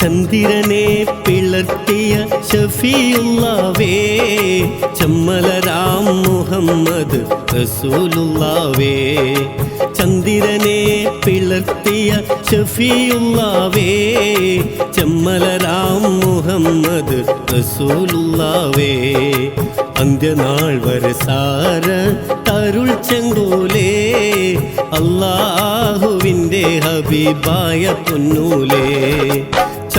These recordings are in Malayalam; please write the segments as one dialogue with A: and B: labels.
A: ചന്ദ്രനെ പിളർത്തിയ ഷഫിയുള്ളവേ ചമ്മലരാം മുഹമ്മദ് റസൂലുള്ളവേ. ചന്ദ്രനെ പിളർത്തിയ ഷഫിയുള്ളവേ ചമ്മലരാം മുഹമ്മദ് റസൂലുള്ളവേ. അന്ത്യനാൾ വരെ സാര തരുൾ ചെങ്കോലേ അള്ളാഹുവിന്റെ ഹബീബായ പൊന്നൂലേ.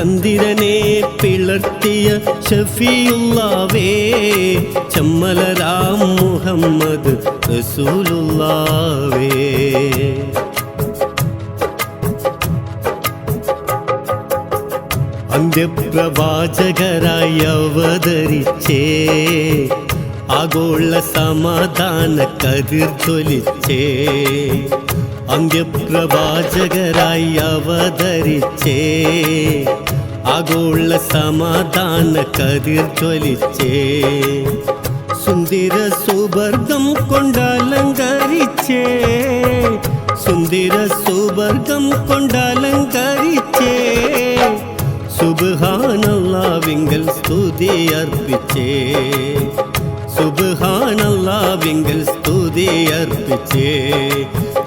A: ചന്ദ്രനെ പിളർത്തിയ ഷഫിയുള്ളാവേ ചമ്മലരാം മുഹമ്മദ് റസൂലുള്ളാവേ. അന്ത്യപ്രവാചകരായി അവതരിച്ചേ ആഗോള സമാധാന കതിർ ജ്വലിച്ചേ. അന്ത്യപ്രവാചകരായി അവതരിച്ചേ. ആഗോള സമാധാന കതിർ ജ്വലിച്ചേ. സുന്ദര സുവർഗം കൊണ്ടലങ്കരിച്ചേ. സുന്ദര സുവർഗം കൊണ്ടലങ്കരിച്ചേ. സുബാനല്ലാവിങ്കൽ സ്തുതി അർപ്പിച്ചേ. സുബാനല്ലാവിങ്കൽ സ്തുതി അർപ്പിച്ചേ.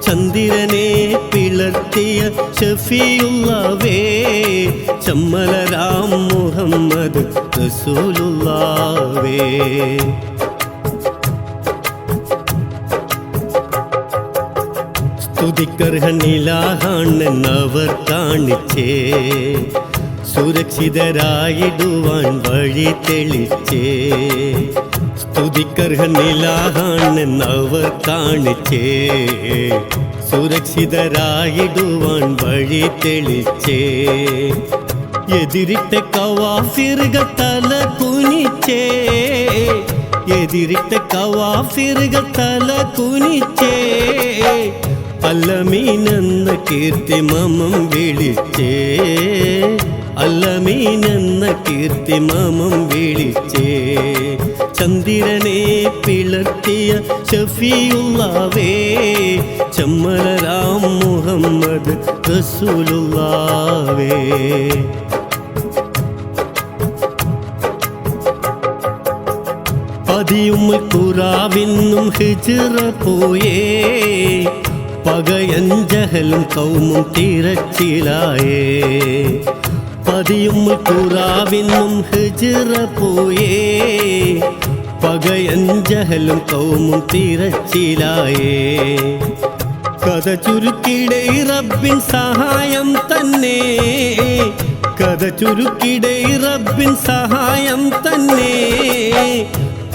A: ചന്ദ്രനെ പിളർത്തിയ ഷഫിയുള്ളവേ ചമ്മലരാം മുഹമ്മദ് റസൂലുള്ളാവേ. സ്തുതിക്കർഹനിലാഹാണെന്നവർ കാണിച്ചേ സുരക്ഷിതരായിടുവാൻ വഴി തെളിച്ചേ. സ്തുതിക്കർഹനിലാഹാണെന്നവർ കാണിച്ചേ സുരക്ഷിതരായിടുവാൻ വഴി തെളിച്ചേ. എതിരിട്ട കവാഫിറുക തല കുനിച്ചേ. എതിരിട്ട കവാഫിറുക തല കുനിച്ചേ. അല്ലമീനെന്ന കീർത്തി മമം വിളിച്ചേ. അല്ലമീനെന്ന കീർത്തി മമം വിളിച്ചേ. ചന്ദ്രനെ പിളർത്തിയ ഷഫിയുള്ളവേ ചമ്മലരാം മുഹമ്മദ് റസൂലുള്ളാവേ. പതിയും കുറാവിന്നും ഹിജിറ പോയേ പകയഞ്ചഹലും കൗമും തിരച്ചിലായേ. പതിയും കുറാവിന്നും ഹിജിറ പോയേ പകയഞ്ചഹലും കൗമും തിരച്ചിലായേ. കഥ ചുരുക്കിടെ റബ്ബിൻ സഹായം തന്നെ. കഥ ചുരുക്കിടെ റബ്ബിൻ സഹായം തന്നെ.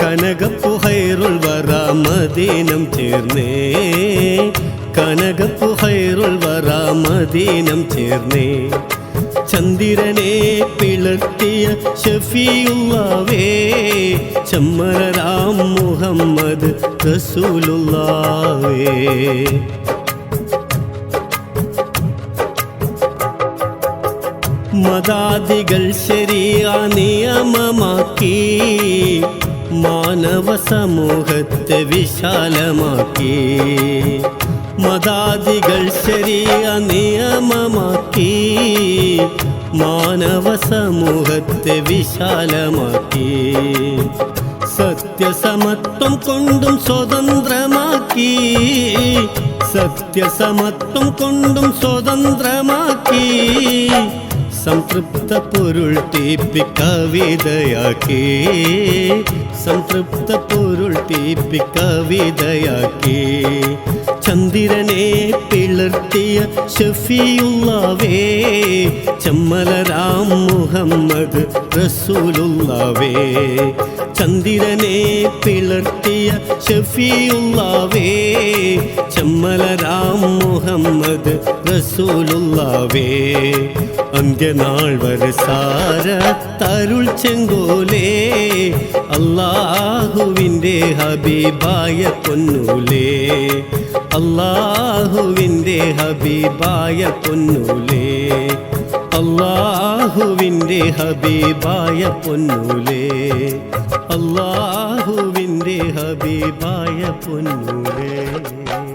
A: കനകപ്പുഹൈറുൾ വരാമദീനം ചേർന്നേ. കനകപ്പുഹൈറുൾ വരാമദീനം ചേർന്നേ. ചന്ദ്രനെ പിളർത്തിയ ഷഫിയുള്ളവേ ചമ്മരാം മുഹമ്മദ് റസൂലുള്ളാവേ മതാദികൾ ശരിയ നിയമമാക്കി മാനവ സമൂഹത്തെ വിശാലമാക്കി. മതാദികൾ ശരിയ നിയമമാക്കി മാനവ സമൂഹത്തെ വിശാലമാക്കി. സത്യസമത്വം കൊണ്ടും സ്വതന്ത്രമാക്കി സത്യസമത്വം കൊണ്ടും സ്വതന്ത്രമാക്കി സംതൃപ്ത പൊരുൾ തീപ്പി കവിതയാക്കി സംതൃപ്ത പൊരുൾ തീപ്പി കവിതയാക്കി. ചന്ദ്രനെ പിളർത്തിയ ഷഫിയുള്ളവേ ചമ്മലരാം മുഹമ്മദ് റസൂലുള്ളവേ. ചന്ദ്രനെ പിളർത്തിയ ഷഫിയുള്ളവേ ചമ്മലരാം മുഹമ്മദ് റസൂലുള്ളവേ. അന്ത്യനാൾ വരെ സാര തരുൾ ചെങ്കോലേ അള്ളാഹുവിന്റെ ഹബീബായ പൊന്നൂലേ. അല്ലാഹുവിന്റെ ഹബീബായ പൊന്നൂലേ. അല്ലാഹുവിന്റെ ഹബീബായ പൊന്നൂലേ. അല്ലാഹുവിന്റെ ഹബീബായ പൊന്നൂലേ.